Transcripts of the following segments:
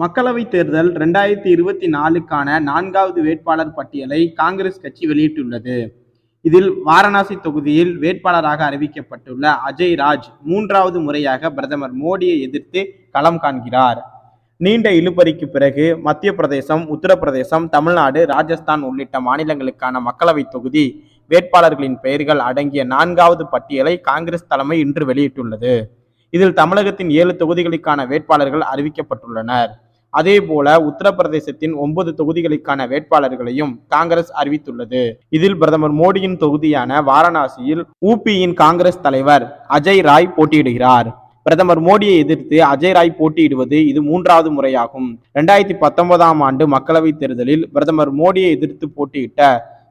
மக்களவைத் தேர்தல் ரெண்டாயிரத்தி இருபத்தி நாலுக்கான நான்காவது வேட்பாளர் பட்டியலை காங்கிரஸ் கட்சி வெளியிட்டுள்ளது. இதில் வாரணாசி தொகுதியில் வேட்பாளராக அறிவிக்கப்பட்டுள்ள அஜய் ராஜ் மூன்றாவது முறையாக பிரதமர் மோடியை எதிர்த்து களம் காண்கிறார். நீண்ட இழுபறிக்கு பிறகு மத்திய பிரதேசம் உத்தரப்பிரதேசம் தமிழ்நாடு ராஜஸ்தான் உள்ளிட்ட மாநிலங்களுக்கான மக்களவைத் தொகுதி வேட்பாளர்களின் பெயர்கள் அடங்கிய நான்காவது பட்டியலை காங்கிரஸ் தலைமை இன்று வெளியிட்டுள்ளது. இதில் தமிழகத்தின் ஏழு தொகுதிகளுக்கான வேட்பாளர்கள் அறிவிக்கப்பட்டுள்ளனர். அதே போல உத்தரப்பிரதேசத்தின் ஒன்பது தொகுதிகளுக்கான வேட்பாளர்களையும் காங்கிரஸ் அறிவித்துள்ளது. இதில் பிரதமர் மோடியின் தொகுதியான வாரணாசியில் உபியின் காங்கிரஸ் தலைவர் அஜய் ராய் போட்டியிடுகிறார். பிரதமர் மோடியை எதிர்த்து அஜய் ராய் போட்டியிடுவது இது மூன்றாவது முறையாகும். இரண்டாயிரத்தி பத்தொன்பதாம் ஆண்டு மக்களவைத் தேர்தலில் பிரதமர் மோடியை எதிர்த்து போட்டியிட்ட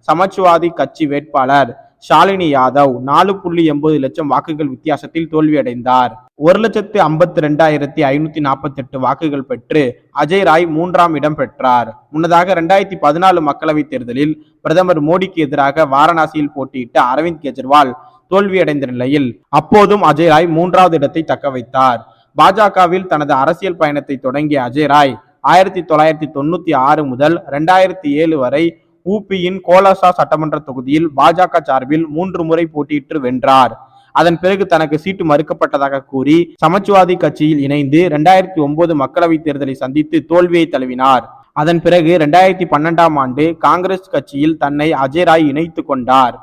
சமாஜ்வாதி கட்சி வேட்பாளர் ஷாலினி யாதவ் நாலு புள்ளி எண்பது லட்சம் வாக்குகள் வித்தியாசத்தில் தோல்வியடைந்தார். ஒரு லட்சத்து ஐம்பத்தி ரெண்டாயிரத்தி ஐநூத்தி நாற்பத்தி எட்டு வாக்குகள் பெற்று அஜய் ராய் மூன்றாம் இடம் பெற்றார். முன்னதாக இரண்டாயிரத்தி பதினாலு மக்களவைத் தேர்தலில் பிரதமர் மோடிக்கு எதிராக வாரணாசியில் போட்டியிட்ட அரவிந்த் கெஜ்ரிவால் தோல்வியடைந்த நிலையில் அப்போதும் அஜய் ராய் மூன்றாவது இடத்தை தக்க வைத்தார். பாஜகவில் தனது அரசியல் பயணத்தை தொடங்கிய அஜய் ராய் ஆயிரத்தி தொள்ளாயிரத்தி தொண்ணூத்தி ஆறு முதல் ரெண்டாயிரத்தி ஏழு வரை ஊபியின் கோலாசா சட்டமன்ற தொகுதியில் பாஜக சார்பில் மூன்று முறை போட்டியிட்டு வென்றார். அதன் பிறகு தனக்கு சீட்டு மறுக்கப்பட்டதாக கூறி சமாஜ்வாதி கட்சியில் இணைந்து இரண்டாயிரத்தி ஒன்பது மக்களவைத் தேர்தலை சந்தித்து தோல்வியை தழுவினார். அதன் பிறகு இரண்டாயிரத்தி பன்னெண்டாம் ஆண்டு காங்கிரஸ் கட்சியில் தன்னை அஜய் ராய் இணைத்து கொண்டார்.